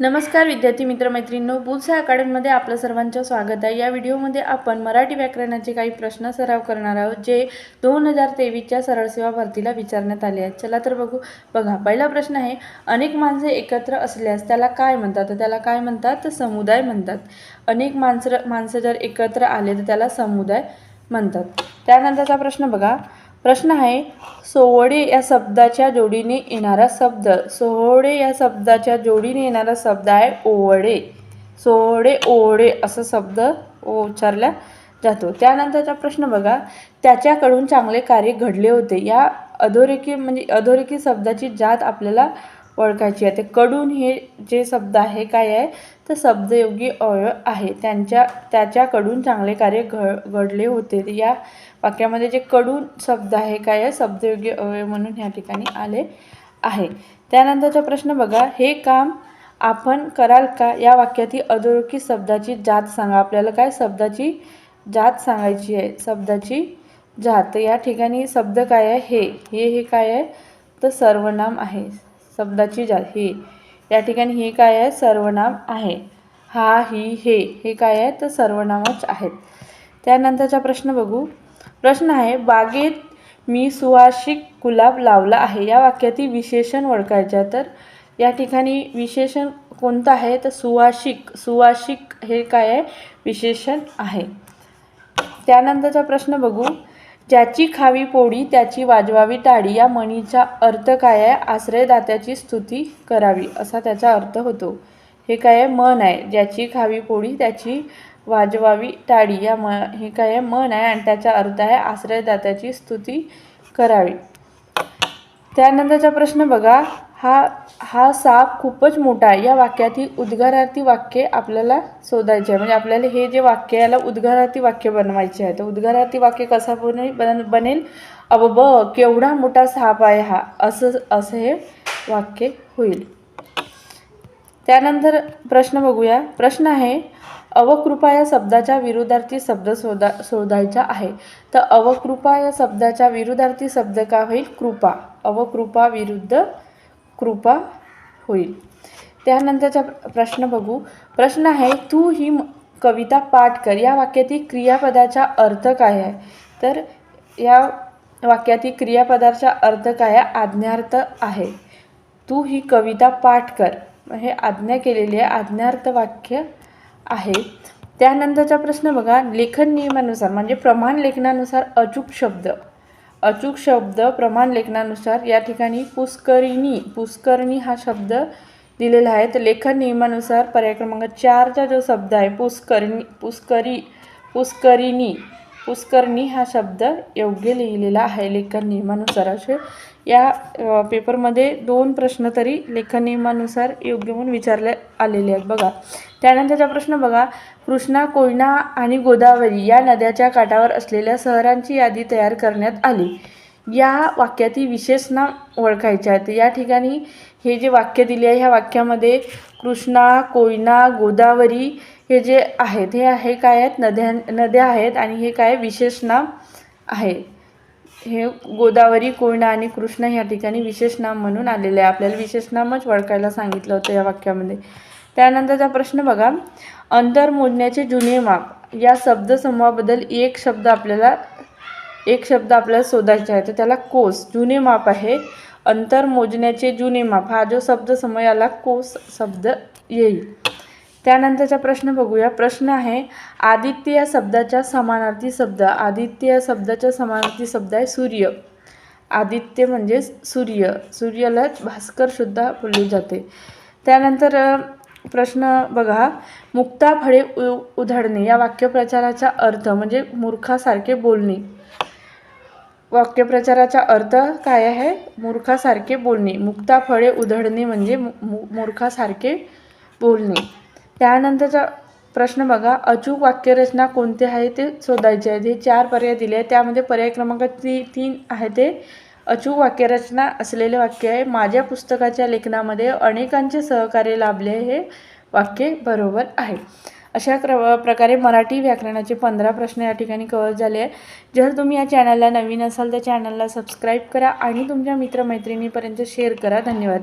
नमस्कार विद्यार्थी मित्रमैत्रिणींनो बुलसा अकॅडमीमध्ये आपलं सर्वांचं स्वागत आहे. या व्हिडिओमध्ये आपण मराठी व्याकरणाचे काही प्रश्न सराव करणार आहोत जे दोन हजार तेवीसच्या सरळ सेवा भरतीला विचारण्यात आले आहेत. चला तर बघू. बघा पहिला प्रश्न आहे अनेक माणसे एकत्र असल्यास त्याला काय म्हणतात? तर त्याला काय म्हणतात? तर समुदाय म्हणतात. अनेक माणसं माणसं जर एकत्र आले तर त्याला समुदाय म्हणतात. त्यानंतरचा प्रश्न बघा. प्रश्न आहे सोवडे या शब्दाच्या जोडीने येणारा शब्द. सोहळे या शब्दाच्या जोडीने येणारा शब्द आहे ओवडे. सोहळे ओवडे असा शब्द उच्चारला जातो. त्यानंतरचा प्रश्न बघा. त्याच्याकडून चांगले कार्य घडले होते. या अधोरेखी म्हणजे अधोरेखी शब्दाची जात आपल्याला ओळखायची आहे. ते कडून हे जे शब्द आहे काय आहे? तर शब्दयोगी अवयव आहे. त्यांच्या त्याच्याकडून चांगले कार्य घ घडले होते. या वाक्यामध्ये जे कडून शब्द आहे काय आहे? शब्दयोगी अवयव म्हणून ह्या ठिकाणी आले आहे. त्यानंतरचा प्रश्न बघा. हे काम आपण कराल का? या वाक्यातील अधोरेखित शब्दाची जात सांगा. आपल्याला काय शब्दाची जात सांगायची आहे? शब्दाची जात. या ठिकाणी शब्द काय आहे? हे. हे हे काय आहे? तर सर्वनाम आहे. शब्दाची जात हे. या ठिकाणी हे काय आहे? सर्वनाम आहे. हा ही हे. हे काय आहे? तर सर्वनामच आहेत. त्यानंतरचा प्रश्न बघू. प्रश्न आहे बागेत मी सुवासिक गुलाब लावला आहे. या वाक्यातील विशेषण ओळखायच्या तर या ठिकाणी विशेषण कोणतं आहे? तर सुवासिक. सुवासिक हे काय आहे? विशेषण आहे. त्यानंतरचा प्रश्न बघू. ज्याची खावी पोळी त्याची वाजवावी टाळी या म्हणीचा अर्थ काय आहे? आश्रयदात्याची स्तुती करावी असा त्याचा अर्थ होतो. हे काय आहे? मन आहे. ज्याची खावी पोळी त्याची वाजवावी टाळी या म हे काय आहे? मन आहे आणि त्याचा अर्थ आहे आश्रयदात्याची स्तुती करावी. त्यानंतरचा प्रश्न बघा. हा हा साप खूपच मोठा आहे. या वाक्यातील उद्गारार्थी वाक्य आपल्याला शोधायचे आहे. म्हणजे आपल्याला हे जे वाक्य आहे, याला उद्गारार्थी वाक्य बनवायचे आहे. तर उद्गारार्थी वाक्य कसा बने बन बनेल? अब ब केवढा मोठा साप आहे हा. असं असं हे वाक्य होईल. त्यानंतर प्रश्न बघूया. प्रश्न आहे अवकृपा या शब्दाच्या विरुद्धार्थी शब्द शोधा शोधायचा आहे. तर अवकृपा या शब्दाच्या विरुद्धार्थी शब्द का होईल? कृपा. अवकृपा विरुद्ध कृपा होईल. त्यानंतरचा प्रश्न बघू. प्रश्न आहे तू ही म- कविता पाठ कर. या वाक्यातील क्रियापदाचा अर्थ काय आहे? तर या वाक्यातील क्रियापदाचा अर्थ काय आज्ञार्थ आहे. तू ही कविता पाठ कर. हे आज्ञा केलेली आहे आज्ञार्थ वाक्य आहे. त्यानंतरचा प्रश्न बघा. लेखन नियमानुसार म्हणजे प्रमाण लेखनानुसार अचूक शब्द. अचूक शब्द प्रमाण लेखनानुसार या ठिकाणी पुष्करिणी पुष्करणी हा शब्द दिलेला आहे. तर लेखन नियमानुसार पर्याय क्रमांक चारचा जो शब्द आहे पुष्करणी पुष्करी पुष्करिणी पुष्करणी हा शब्द योग्य लिहिलेला आहे. लेखन नियमानुसार असे. या पेपरमध्ये दोन प्रश्न तरी लेखन नियमानुसार योग्य म्हणून विचारले आलेले आहेत. बघा. त्यानंतरचा प्रश्न बघा. कृष्णा कोयना आणि गोदावरी या नद्याच्या काठावर असलेल्या शहरांची यादी तयार करण्यात आली. या वाक्यातील विशेष नाम ओळखायचे आहेत या ठिकाणी हे जे वाक्य दिले आहे ह्या वाक्यामध्ये कृष्णा कोयना गोदावरी हे जे आहेत हे आहे काय आहेत? नद्या नद्या आहेत आणि हे काय विशेष नाम आहे. हे गोदावरी कोयना आणि कृष्ण ह्या ठिकाणी विशेष नाम म्हणून आलेले आहे. आपल्याला विशेष नामच ओळखायला सांगितलं होतं या वाक्यामध्ये. त्यानंतरचा प्रश्न बघा. अंतर मोजण्याचे जुने माप. या शब्दसमूहाबद्दल एक शब्द आपल्याला एक शब्द आपल्याला शोधायचा आहे तर त्याला कोस जुने माप आहे. अंतर मोजण्याचे जुने माप हा जो शब्द समूह याला कोस शब्द येईल. त्यानंतरचा प्रश्न बघूया. प्रश्न आहे आदित्य या शब्दाच्या समानार्थी शब्द आदित्य या शब्दाच्या समानार्थी शब्द आहे सूर्य. आदित्य म्हणजे सूर्य. सूर्यालाच भास्कर सुद्धा बोलले जाते. त्यानंतर प्रश्न बघा. मुक्ता फळे उ उधळणे या वाक्यप्रचाराचा अर्थ म्हणजे मूर्खासारखे बोलणे. वाक्यप्रचाराचा अर्थ काय आहे? मूर्खासारखे बोलणे. मुक्ता फळे उधळणे म्हणजे मूर्खासारखे बोलणे. त्यानंतरचा प्रश्न बघा. अचूक वाक्यरचना कोणते आहे ते शोधायचे आहेत हे चार पर्याय दिले आहेत. त्यामध्ये पर्याय क्रमांक ती तीन आहे ते. अचूक वाक्यरचना असलेले वाक्य आहे. माझ्या पुस्तकाच्या लेखनामध्ये अनेकांचे सहकार्य लाभले हे वाक्य बरोबर आहे. अशा क्र प्रकारे मराठी व्याकरणाचे पंधरा प्रश्न या ठिकाणी कवर झाले आहे जर तुम्ही या चॅनलला नवीन असाल तर चॅनलला सबस्क्राईब करा आणि तुमच्या मित्रमैत्रिणीपर्यंत शेअर करा. धन्यवाद.